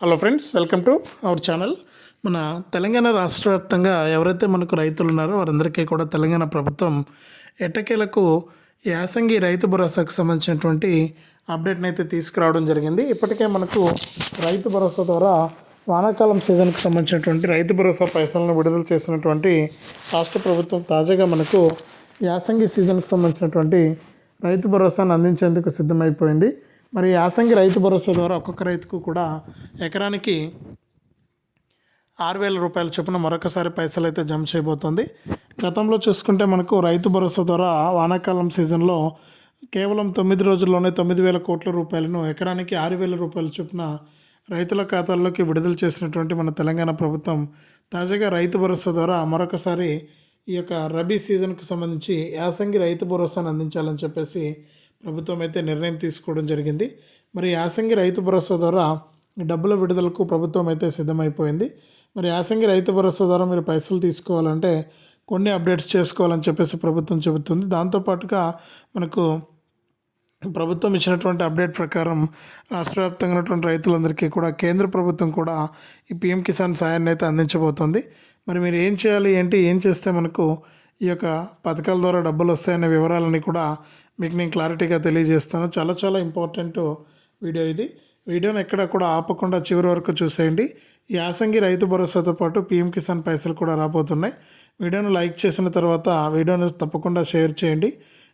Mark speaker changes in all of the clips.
Speaker 1: Hello friends welcome to our channel మన తెలంగాణ రాష్ట్ర వ్యాప్తంగా ఎవరైతే మనకు రైతులు ఉన్నారో వారందరికీ కూడా తెలంగాణ ప్రభుత్వం ఎటకేలకు యాసంగి రైతు భరోసాకు సంబంధించినటువంటి అప్డేట్ని అయితే తీసుకురావడం జరిగింది. ఇప్పటికే మనకు రైతు భరోసా ద్వారా వానాకాలం సీజన్కి సంబంధించినటువంటి రైతు భరోసా పైసలను విడుదల చేసినటువంటి రాష్ట్ర ప్రభుత్వం తాజాగా మనకు యాసంగి సీజన్కి సంబంధించినటువంటి రైతు భరోసాను అందించేందుకు సిద్ధమైపోయింది. మరి యాసంగి రైతు భరోసా ద్వారా ఒక్కొక్క రైతుకు కూడా ఎకరానికి ఆరు వేల రూపాయల చొప్పున మరొకసారి పైసలు అయితే జమ చేయబోతోంది. గతంలో చూసుకుంటే మనకు రైతు భరోసా ద్వారా వానాకాలం సీజన్లో కేవలం తొమ్మిది రోజుల్లోనే తొమ్మిది వేల కోట్ల రూపాయలను ఎకరానికి ఆరు వేల రూపాయల చొప్పున రైతుల ఖాతాల్లోకి విడుదల చేసినటువంటి మన తెలంగాణ ప్రభుత్వం తాజాగా రైతు భరోసా ద్వారా మరొకసారి ఈ యొక్క రబీ సీజన్కు సంబంధించి యాసంగి రైతు భరోసాను అందించాలని చెప్పేసి ప్రభుత్వం అయితే నిర్ణయం తీసుకోవడం జరిగింది. మరి యాసంగి రైతు భరోసా ద్వారా డబ్బుల విడుదలకు ప్రభుత్వం అయితే సిద్ధమైపోయింది. మరి యాసంగి రైతు భరోసా ద్వారా మీరు పైసలు తీసుకోవాలంటే కొన్ని అప్డేట్స్ చేసుకోవాలని చెప్పేసి ప్రభుత్వం చెబుతుంది. దాంతోపాటుగా మనకు ప్రభుత్వం ఇచ్చినటువంటి అప్డేట్ ప్రకారం రాష్ట్ర వ్యాప్తంగా ఉన్నటువంటి రైతులందరికీ కూడా కేంద్ర ప్రభుత్వం కూడా ఈ పీఎం కిసాన్ సాయాన్ని అయితే అందించబోతోంది. మరి మీరు ఏం చేయాలి ఏంటి ఏం చేస్తే మనకు ఈ యొక్క పథకాల ద్వారా డబ్బులు వస్తాయనే వివరాలని కూడా మీకు నేను క్లారిటీగా తెలియజేస్తాను. చాలా చాలా ఇంపార్టెంట్ వీడియో ఇది. వీడియోని ఎక్కడ కూడా ఆపకుండా చివరి వరకు చూసేయండి. ఈ యాసంగి రైతు భరోసాతో పాటు పీఎం కిసాన్ పైసలు కూడా రాబోతున్నాయి. వీడియోను లైక్ చేసిన తర్వాత వీడియోను తప్పకుండా షేర్ చేయండి.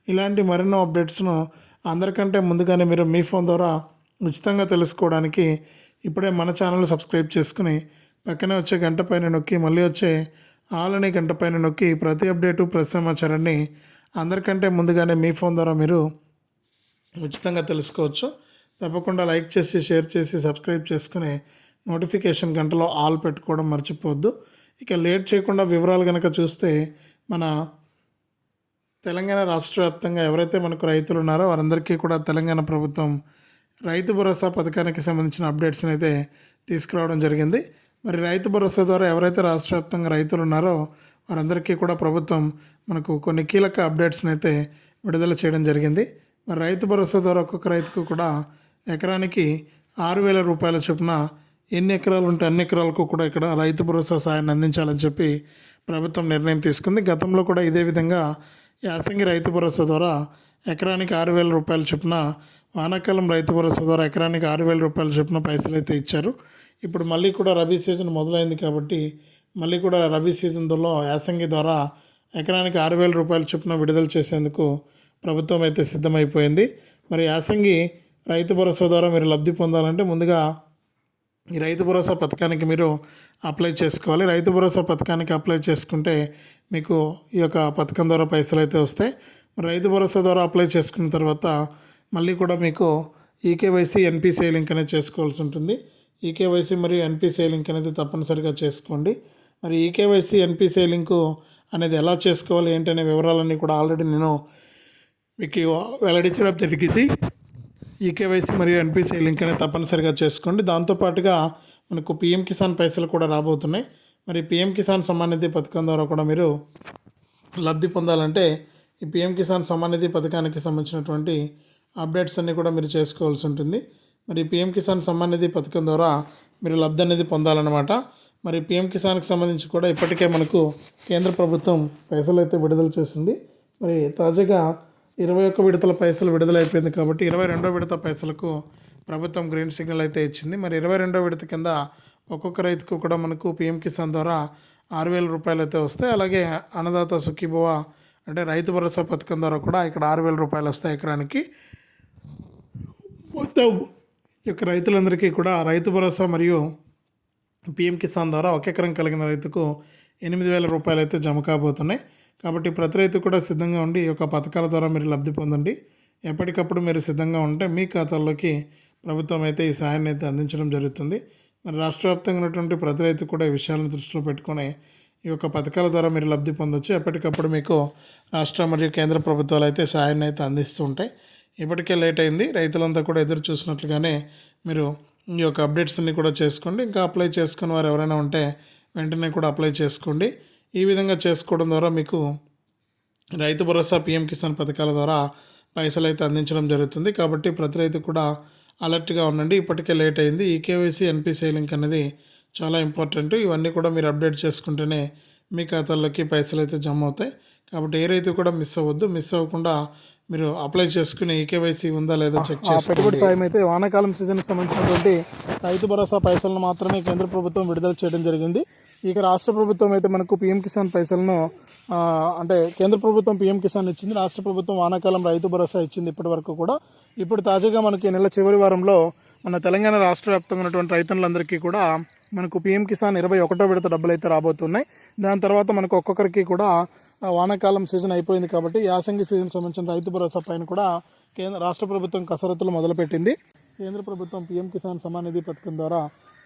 Speaker 1: ఇలాంటి మరెన్నో అప్డేట్స్ను అందరికంటే ముందుగానే మీరు మీ ఫోన్ ద్వారా ఉచితంగా తెలుసుకోవడానికి ఇప్పుడే మన ఛానల్ సబ్స్క్రైబ్ చేసుకుని పక్కనే వచ్చే గంట పైన నొక్కి మళ్ళీ వచ్చే ఆల్ అనే గంట పైన నొక్కి ప్రతి అప్డేటు ప్రతి సమాచారాన్ని అందరికంటే ముందుగానే మీ ఫోన్ ద్వారా మీరు ఉచితంగా తెలుసుకోవచ్చు. తప్పకుండా లైక్ చేసి షేర్ చేసి సబ్స్క్రైబ్ చేసుకుని నోటిఫికేషన్ గంటలో ఆల్ పెట్టుకోవడం మర్చిపోవద్దు. ఇక లేట్ చేయకుండా వివరాలు కనుక చూస్తే మన తెలంగాణ రాష్ట్ర వ్యాప్తంగా ఎవరైతే మనకు రైతులు ఉన్నారో వారందరికీ కూడా తెలంగాణ ప్రభుత్వం రైతు భరోసా పథకానికి సంబంధించిన అప్డేట్స్ని అయితే తీసుకురావడం జరిగింది. మరి రైతు భరోసా ద్వారా ఎవరైతే రాష్ట్ర వ్యాప్తంగా రైతులు ఉన్నారో వారందరికీ కూడా ప్రభుత్వం మనకు కొన్ని కీలక అప్డేట్స్ని అయితే విడుదల చేయడం జరిగింది. మరి రైతు భరోసా ద్వారా ఒక్కొక్క రైతుకు కూడా ఎకరానికి ఆరు వేల రూపాయల చొప్పున ఎన్ని ఎకరాలు ఉంటే అన్ని ఎకరాలకు కూడా ఇక్కడ రైతు భరోసా సాయాన్ని అందించాలని చెప్పి ప్రభుత్వం నిర్ణయం తీసుకుంది. గతంలో కూడా ఇదే విధంగా యాసంగి రైతు భరోసా ద్వారా ఎకరానికి ఆరు వేల రూపాయల చొప్పున వానాకాలం రైతు భరోసా ద్వారా ఎకరానికి ఆరు వేల రూపాయల చొప్పున పైసలు అయితే ఇచ్చారు. ఇప్పుడు మళ్ళీ కూడా రబీ సీజన్ మొదలైంది కాబట్టి మళ్ళీ కూడా రబీ సీజన్లో యాసంగి ద్వారా ఎకరానికి ఆరు వేల రూపాయల చొప్పున విడుదల చేసేందుకు ప్రభుత్వం అయితే సిద్ధమైపోయింది. మరి యాసంగి రైతు భరోసా ద్వారా మీరు లబ్ధి పొందాలంటే ముందుగా ఈ రైతు భరోసా పథకానికి మీరు అప్లై చేసుకోవాలి. రైతు భరోసా పథకానికి అప్లై చేసుకుంటే మీకు ఈ యొక్క పథకం ద్వారా పైసలు అయితే వస్తాయి. మరి రైతు భరోసా ద్వారా అప్లై చేసుకున్న తర్వాత మళ్ళీ కూడా మీకు ఈకేవైసీ ఎన్పిసిఐ లింక్ అనేది చేసుకోవాల్సి ఉంటుంది. ఈకేవైసీ మరియు ఎన్పిసిఐ లింక్ అనేది తప్పనిసరిగా చేసుకోండి. మరి ఈకేవైసీ ఎన్పిసిఐ లింకు అనేది ఎలా చేసుకోవాలి ఏంటనే వివరాలన్నీ కూడా ఆల్రెడీ నేను మీకు వెల్లడించడం జరిగింది. ఈకేవైసీ మరియు ఎన్పిసిఐ లింక్ అనేది తప్పనిసరిగా చేసుకోండి. దాంతోపాటుగా మనకు పిఎం కిసాన్ పైసలు కూడా రాబోతున్నాయి. మరి పిఎం కిసాన్ సమానిధి పథకం ద్వారా కూడా మీరు లబ్ధి పొందాలంటే ఈ పిఎం కిసాన్ సమానిధి పథకానికి సంబంధించినటువంటి అప్డేట్స్ అన్నీ కూడా మీరు చేసుకోవాల్సి ఉంటుంది. మరి పిఎం కిసాన్ సమ్మాన్ నిధి పథకం ద్వారా మీరు లబ్ధి అనేది పొందాలన్నమాట. మరి పిఎం కిసాన్కి సంబంధించి కూడా ఇప్పటికే మనకు కేంద్ర ప్రభుత్వం పైసలు అయితే విడుదల చేసింది. మరి తాజాగా ఇరవై ఒక్క విడతల పైసలు విడుదలైపోయింది కాబట్టి ఇరవై రెండో విడత పైసలకు ప్రభుత్వం గ్రీన్ సిగ్నల్ అయితే ఇచ్చింది. మరి ఇరవై రెండో విడత కింద ఒక్కొక్క రైతుకు కూడా మనకు పిఎం కిసాన్ ద్వారా ఆరు వేల రూపాయలు అయితే వస్తాయి. అలాగే అన్నదాత సుఖీభవ అంటే రైతు భరోసా పథకం ద్వారా కూడా ఇక్కడ ఆరు వేల రూపాయలు వస్తాయి ఎకరానికి. మొత్తం యొక్క రైతులందరికీ కూడా రైతు భరోసా మరియు పిఎం కిసాన్ ద్వారా ఒక ఎకరం కలిగిన రైతుకు ఎనిమిది వేల రూపాయలు అయితే జమ కాబోతున్నాయి. కాబట్టి ప్రతి రైతు కూడా సిద్ధంగా ఉండి ఈ యొక్క పథకాల ద్వారా మీరు లబ్ధి పొందండి. ఎప్పటికప్పుడు మీరు సిద్ధంగా ఉంటే మీ ఖాతాల్లోకి ప్రభుత్వం అయితే ఈ సహాయాన్ని అయితే అందించడం జరుగుతుంది. మరి రాష్ట్ర వ్యాప్తంగా ఉన్నటువంటి ప్రతి రైతు కూడా ఈ విషయాలను దృష్టిలో పెట్టుకొని ఈ యొక్క పథకాల ద్వారా మీరు లబ్ధి పొందొచ్చు. ఎప్పటికప్పుడు మీకు రాష్ట్ర మరియు కేంద్ర ప్రభుత్వాలు అయితే సహాయాన్ని అయితే అందిస్తూ ఉంటాయి. ఇప్పటికే లేట్ అయింది. రైతులంతా కూడా ఎదురు చూసినట్లుగానే మీరు ఈ యొక్క అప్డేట్స్ అన్ని కూడా చేసుకోండి. ఇంకా అప్లై చేసుకుని వారు ఎవరైనా ఉంటే వెంటనే కూడా అప్లై చేసుకోండి. ఈ విధంగా చేసుకోవడం ద్వారా మీకు రైతు భరోసా పిఎం కిసాన్ పథకాల ద్వారా పైసలు అయితే అందించడం జరుగుతుంది. కాబట్టి ప్రతి రైతు కూడా
Speaker 2: అలర్ట్గా ఉండండి. ఇప్పటికే లేట్ అయింది. ఈ కేవైసీ ఎన్పిసిఐ లింక్ అనేది చాలా ఇంపార్టెంట్. ఇవన్నీ కూడా మీరు అప్డేట్ చేసుకుంటేనే మీ ఖాతాల్లోకి పైసలు అయితే జమ అవుతాయి. కాబట్టి ఏ రైతు కూడా మిస్ అవ్వద్దు. మిస్ అవ్వకుండా మీరు అప్లై చేసుకుని ఈ కేవైసీ ఉందా లేదా చెక్ చేసి పెట్టుబడి సాయం అయితే వానాకాలం సీజన్కి సంబంధించినటువంటి రైతు భరోసా పైసలను మాత్రమే కేంద్ర ప్రభుత్వం విడుదల చేయడం జరిగింది. ఇక రాష్ట్ర ప్రభుత్వం అయితే మనకు పీఎం కిసాన్ పైసలను అంటే కేంద్ర ప్రభుత్వం పీఎం కిసాన్ ఇచ్చింది రాష్ట్ర ప్రభుత్వం వానాకాలం రైతు భరోసా ఇచ్చింది ఇప్పటి వరకు కూడా. ఇప్పుడు తాజాగా మనకి నెల చివరి వారంలో మన తెలంగాణ రాష్ట్ర వ్యాప్తంగా ఉన్నటువంటి రైతులందరికీ కూడా మనకు పీఎం కిసాన్ ఇరవై ఒకటో విడత డబ్బులు అయితే రాబోతున్నాయి. దాని తర్వాత మనకు ఒక్కొక్కరికి కూడా వానాకాలం సీజన్ అయిపోయింది కాబట్టి యాసంగి సీజన్ సంబంధించిన రైతు భరోసా పైన కూడా కేంద్ర రాష్ట్ర ప్రభుత్వం కసరత్తులు మొదలుపెట్టింది. కేంద్ర ప్రభుత్వం పీఎం కిసాన్ సమాన్ నిధి పథకం ద్వారా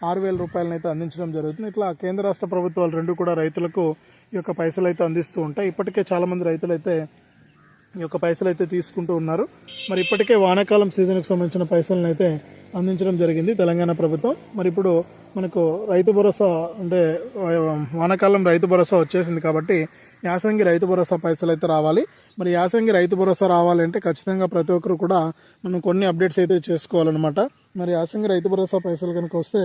Speaker 2: ఆరు వేల రూపాయలనైతే అందించడం జరుగుతుంది. ఇట్లా కేంద్ర రాష్ట్ర ప్రభుత్వాలు రెండు కూడా రైతులకు ఈ యొక్క పైసలు అయితే అందిస్తూ ఉంటాయి. ఇప్పటికే చాలామంది రైతులు అయితే ఈ యొక్క పైసలు అయితే తీసుకుంటూ ఉన్నారు. మరి ఇప్పటికే వానాకాలం సీజన్కి సంబంధించిన పైసలను అయితే అందించడం జరిగింది తెలంగాణ ప్రభుత్వం. మరి ఇప్పుడు మనకు రైతు భరోసా అంటే వానాకాలం రైతు భరోసా వచ్చేసింది కాబట్టి యాసంగి రైతు భరోసా పైసలు అయితే రావాలి. మరి యాసంగి రైతు భరోసా రావాలంటే ఖచ్చితంగా ప్రతి ఒక్కరు కూడా మనం కొన్ని అప్డేట్స్ అయితే చేసుకోవాలన్నమాట. మరి యాసంగి రైతు భరోసా పైసలు కనుక వస్తే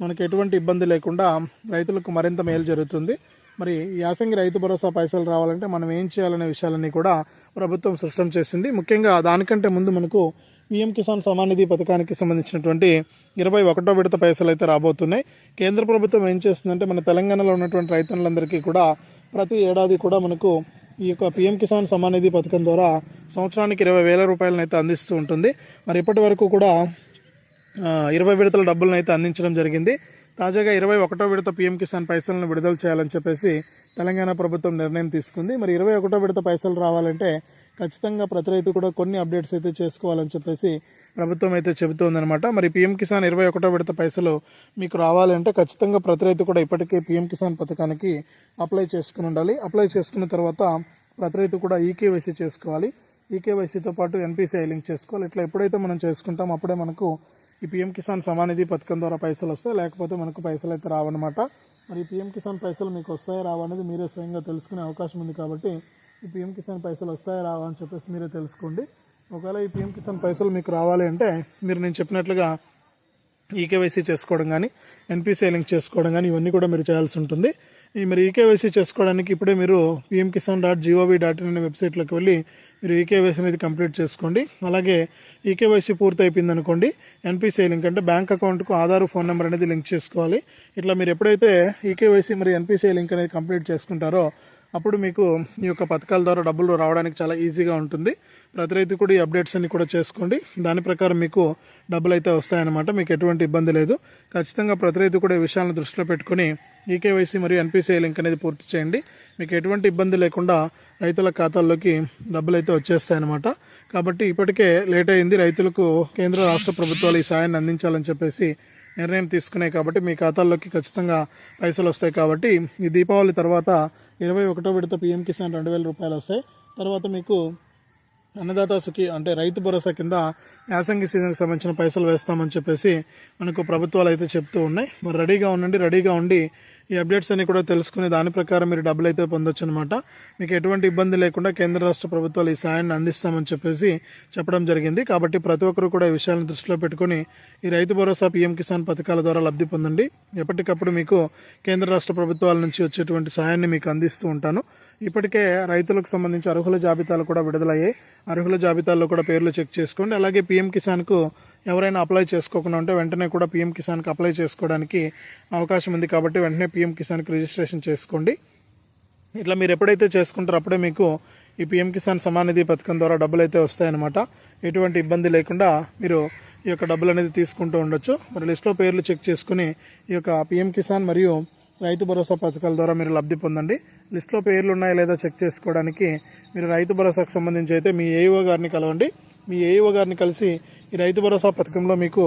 Speaker 2: మనకు ఎటువంటి ఇబ్బంది లేకుండా రైతులకు మరింత మేలు జరుగుతుంది. మరి యాసంగి రైతు భరోసా పైసలు రావాలంటే మనం ఏం చేయాలనే విషయాలన్నీ కూడా ప్రభుత్వం స్పష్టం చేసింది. ముఖ్యంగా దానికంటే ముందు మనకు పీఎం కిసాన్ సమాన్ నిధి పథకానికి సంబంధించినటువంటి ఇరవై ఒకటో విడత పైసలు అయితే రాబోతున్నాయి. కేంద్ర ప్రభుత్వం ఏం చేస్తుందంటే మన తెలంగాణలో ఉన్నటువంటి రైతులందరికీ కూడా ప్రతి ఏడాది కూడా మనకు ఈ యొక్క పీఎం కిసాన్ సమ్మాన్ నిధి పథకం ద్వారా సంవత్సరానికి ఇరవై వేల రూపాయలను అయితే అందిస్తూ ఉంటుంది. మరి ఇప్పటి వరకు కూడా ఇరవై విడతల డబ్బులను అయితే అందించడం జరిగింది. తాజాగా ఇరవై ఒకటో విడత పీఎం కిసాన్ పైసలను విడుదల చేయాలని చెప్పేసి తెలంగాణ ప్రభుత్వం నిర్ణయం తీసుకుంది. మరి ఇరవై ఒకటో విడత పైసలు రావాలంటే ఖచ్చితంగా ప్రతి రైతు కూడా కొన్ని అప్డేట్స్ అయితే చేసుకోవాలని చెప్పేసి ప్రభుత్వం అయితే చెబుతోందనమాట మరి పీఎం కిసాన్ ఇరవై ఒకటో విడత పైసలు మీకు రావాలంటే ఖచ్చితంగా ప్రతి రైతు కూడా ఇప్పటికే పీఎం కిసాన్ పథకానికి అప్లై చేసుకుని ఉండాలి. అప్లై చేసుకున్న తర్వాత ప్రతి రైతు కూడా ఈకేవైసీ చేసుకోవాలి. ఈకేవైసీతో పాటు ఎన్పిసిఐ లింక్ చేసుకోవాలి. ఇట్లా ఎప్పుడైతే మనం చేసుకుంటాం అప్పుడే మనకు ఈ పీఎం కిసాన్ సమానిధి పథకం ద్వారా పైసలు వస్తాయి. లేకపోతే మనకు పైసలు అయితే రావన్నమాట. మరి పీఎం కిసాన్ పైసలు మీకు వస్తాయా రావా అనేది మీరే స్వయంగా తెలుసుకునే అవకాశం ఉంది కాబట్టి ఈ పీఎం కిసాన్ పైసలు వస్తాయా రావా అని చెప్పేసి మీరే తెలుసుకోండి. ఒకవేళ ఈ పీఎం కిసాన్ పైసలు మీకు రావాలి అంటే మీరు నేను చెప్పినట్లుగా ఈకేవైసీ చేసుకోవడం కానీ ఎన్పిసిఐ లింక్ చేసుకోవడం కానీ ఇవన్నీ కూడా మీరు చేయాల్సి ఉంటుంది. ఈ మరి ఈకేవైసీ చేసుకోవడానికి ఇప్పుడే మీరు PM Kisan dot GOV dot in అనే వెబ్సైట్లోకి వెళ్ళి మీరు ఈకేవైసీ అనేది కంప్లీట్ చేసుకోండి. అలాగే ఈకేవైసీ పూర్తి అయిపోయింది అనుకోండి ఎన్పిసిఐ లింక్ అంటే బ్యాంక్ అకౌంట్కు ఆధార్ ఫోన్ నెంబర్ అనేది లింక్ చేసుకోవాలి. ఇట్లా మీరు ఎప్పుడైతే ఈకేవైసీ మరి ఎన్పిసిఐ లింక్ అనేది కంప్లీట్ చేసుకుంటారో అప్పుడు మీకు ఈ యొక్క పథకాల ద్వారా డబ్బులు రావడానికి చాలా ఈజీగా ఉంటుంది. ప్రతి రైతు కూడా ఈ అప్డేట్స్ అన్ని కూడా చేసుకోండి. దాని ప్రకారం మీకు డబ్బులు అయితే వస్తాయన్నమాట. మీకు ఎటువంటి ఇబ్బంది లేదు. ఖచ్చితంగా ప్రతి రైతు కూడా ఈ విషయాలను దృష్టిలో పెట్టుకుని ఈకేవైసీ మరియు ఎన్పిసిఐ లింక్ అనేది పూర్తి చేయండి. మీకు ఎటువంటి ఇబ్బంది లేకుండా రైతుల ఖాతాల్లోకి డబ్బులు అయితే వచ్చేస్తాయన్నమాట. కాబట్టి ఇప్పటికే లేట్ అయింది. రైతులకు కేంద్ర రాష్ట్ర ప్రభుత్వాలు ఈ సాయాన్ని అందించాలని చెప్పేసి నిర్ణయం తీసుకున్నాయి కాబట్టి మీ ఖాతాల్లోకి ఖచ్చితంగా పైసలు వస్తాయి కాబట్టి ఈ దీపావళి తర్వాత ఇరవై ఒకటో విడత పిఎం కిసాన్ రెండు వేల రూపాయలు వస్తాయి. తర్వాత మీకు అన్నదాత సుఖి అంటే రైతు భరోసా కింద యాసంగి సీజన్కి సంబంధించిన పైసలు వేస్తామని చెప్పేసి మనకు ప్రభుత్వాలు అయితే చెప్తూ ఉన్నాయి. మరి రెడీగా ఉండండి రెడీగా ఉండి ఈ అప్డేట్స్ అన్ని కూడా తెలుసుకుని దాని ప్రకారం మీరు డబ్బులు అయితే పొందొచ్చు అనమాట మీకు ఎటువంటి ఇబ్బంది లేకుండా కేంద్ర రాష్ట్ర ప్రభుత్వాలు ఈ సాయాన్ని అందిస్తామని చెప్పేసి చెప్పడం జరిగింది. కాబట్టి ప్రతి ఒక్కరు కూడా ఈ విషయాలను దృష్టిలో పెట్టుకుని ఈ రైతు భరోసా పీఎం కిసాన్ పథకాల ద్వారా లబ్ధి పొందండి. ఎప్పటికప్పుడు మీకు కేంద్ర రాష్ట్ర ప్రభుత్వాల నుంచి వచ్చేటువంటి సాయాన్ని మీకు అందిస్తూ ఉంటాను. ఇప్పటికే రైతులకు సంబంధించి అర్హుల జాబితాలు కూడా విడుదలయ్యాయి. అర్హుల జాబితాల్లో కూడా పేర్లు చెక్ చేసుకోండి. అలాగే పీఎం కిసాన్కు ఎవరైనా అప్లై చేసుకోకుండా ఉంటే వెంటనే కూడా పీఎం కిసాన్కి అప్లై చేసుకోవడానికి అవకాశం ఉంది కాబట్టి వెంటనే పీఎం కిసాన్కి రిజిస్ట్రేషన్ చేసుకోండి. ఇట్లా మీరు ఎప్పుడైతే చేసుకుంటారో అప్పుడే మీకు ఈ పిఎం కిసాన్ సమానిధి పథకం ద్వారా డబ్బులు అయితే వస్తాయన్నమాట. ఎటువంటి ఇబ్బంది లేకుండా మీరు ఈ యొక్క డబ్బులు అనేది తీసుకుంటూ ఉండొచ్చు. మరి లిస్ట్లో పేర్లు చెక్ చేసుకుని ఈ యొక్క పిఎం కిసాన్ మరియు రైతు భరోసా పథకాల ద్వారా మీరు లబ్ధి పొందండి. లిస్ట్లో పేర్లు ఉన్నాయా లేదా చెక్ చేసుకోవడానికి మీరు రైతు భరోసాకు సంబంధించి అయితే మీ ఏఈఓ గారిని కలవండి. మీ ఏఈఓ గారిని కలిసి ఈ రైతు భరోసా పథకంలో మీకు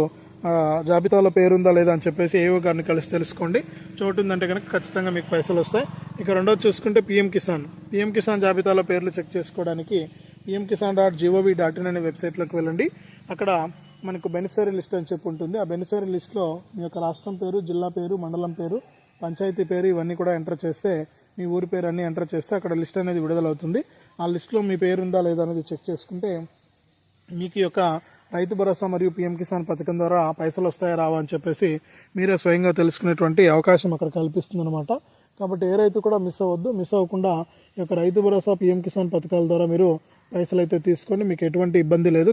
Speaker 2: జాబితాలో పేరుందా లేదా అని చెప్పేసి ఏఓ గారిని కలిసి తెలుసుకోండి. చోటు ఉందంటే కనుక ఖచ్చితంగా మీకు పైసలు వస్తాయి. ఇక రెండోది చూసుకుంటే పిఎం కిసాన్. పిఎం కిసాన్ జాబితాలో పేర్లు చెక్ చేసుకోవడానికి PM Kisan dot GOV dot in అనే వెబ్సైట్లోకి వెళ్ళండి. అక్కడ మనకు బెనిఫిషరీ లిస్ట్ అని చెప్పి ఉంటుంది. ఆ బెనిఫిషరీ లిస్ట్లో మీ యొక్క రాష్ట్రం పేరు జిల్లా పేరు మండలం పేరు పంచాయతీ పేరు ఇవన్నీ కూడా ఎంటర్ చేస్తే మీ ఊరి పేరు అన్నీ ఎంటర్ చేస్తే అక్కడ లిస్ట్ అనేది విడుదలవుతుంది. ఆ లిస్ట్లో మీ పేరు ఉందా లేదా అనేది చెక్ చేసుకుంటే మీకు యొక్క రైతు భరోసా మరియు పీఎం కిసాన్ పథకం ద్వారా పైసలు వస్తాయా రావా అని చెప్పేసి మీరే స్వయంగా తెలుసుకునేటువంటి అవకాశం అక్కడ కల్పిస్తుంది అనమాట కాబట్టి ఏ రైతు కూడా మిస్ అవ్వద్దు. మిస్ అవ్వకుండా ఈ యొక్క రైతు భరోసా పీఎం కిసాన్ పథకాల ద్వారా మీరు పైసలు అయితే తీసుకోండి. మీకు ఎటువంటి ఇబ్బంది లేదు.